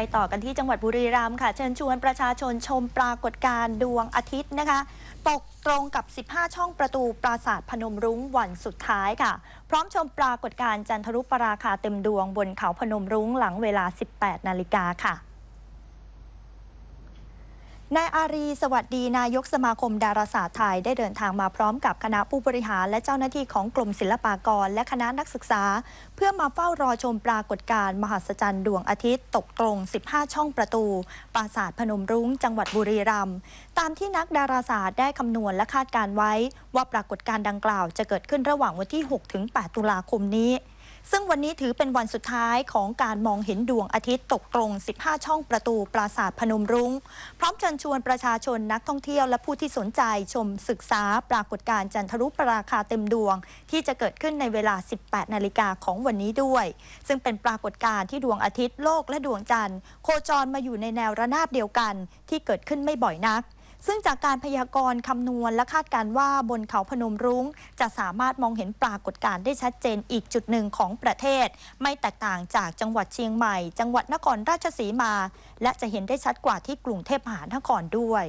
ไปต่อกันที่จังหวัดบุรีรัมย์ค่ะ เชิญชวนประชาชนชมปรากฏการณ์ดวงอาทิตย์นะคะ ตกตรงกับ 15 ช่องประตูปราสาทพนมรุ้งวันสุดท้ายค่ะ พร้อมชมปรากฏการณ์จันทรุปราคาเต็มดวงบนเขาพนมรุ้งหลังเวลา 18 นาฬิกาค่ะ นายอารีสวัสดีนายกสมาคมดาราศาสตร์ไทยได้เดินทางมาพร้อมกับคณะผู้บริหารและเจ้าหน้าที่ของกรมศิลปากร และคณะนักศึกษา เพื่อมาเฝ้ารอชมปรากฏการณ์มหัศจรรย์ดวงอาทิตย์ ตกตรง 15 ช่องประตู ปราสาทพนมรุ้ง จังหวัดบุรีรัมย์ตามที่นักดาราศาสตร์ได้คำนวณและคาดการไว้ ว่าปรากฏการณ์ดังกล่าวจะเกิดขึ้นระหว่างวันที่ 6-8 ตุลาคมนี้ ซึ่งวันนี้ถือเป็นวันสุดท้ายของการมองเห็นดวงอาทิตย์ตกตรง 15 ช่องประตูปราสาทพนมรุง้ง พร้อมเชิญชวนประชาชนนักท่องเที่ยวและผู้ที่สนใจชมศึกษาปรากฏการณ์จันทรุปราคาเต็มดวง ที่จะเกิดขึ้นในเวลา 18 นาฬิกาของวันนี้ด้วย ซึ่งเป็นปรากฏการณ์ที่ดวงอาทิตย์โลกและดวงจันทร์ โคจรมาอยู่ในแนวระนาบเดียวกัน ที่เกิดขึ้นไม่บ่อยนัก ซึ่งจากการพยากรณ์คำนวณและคาดการว่าบนเขาพนมรุง้ง จะสามารถมองเห็นปรากฏการณ์ได้ชัดเจนอีกจุดหนึ่งของประเทศ ไม่แตกต่างจากจังหวัดเชียงใหม่ จังหวัดนครราชสีมา และจะเห็นได้ชัดกว่าที่กรุงเทพมหานครด้วย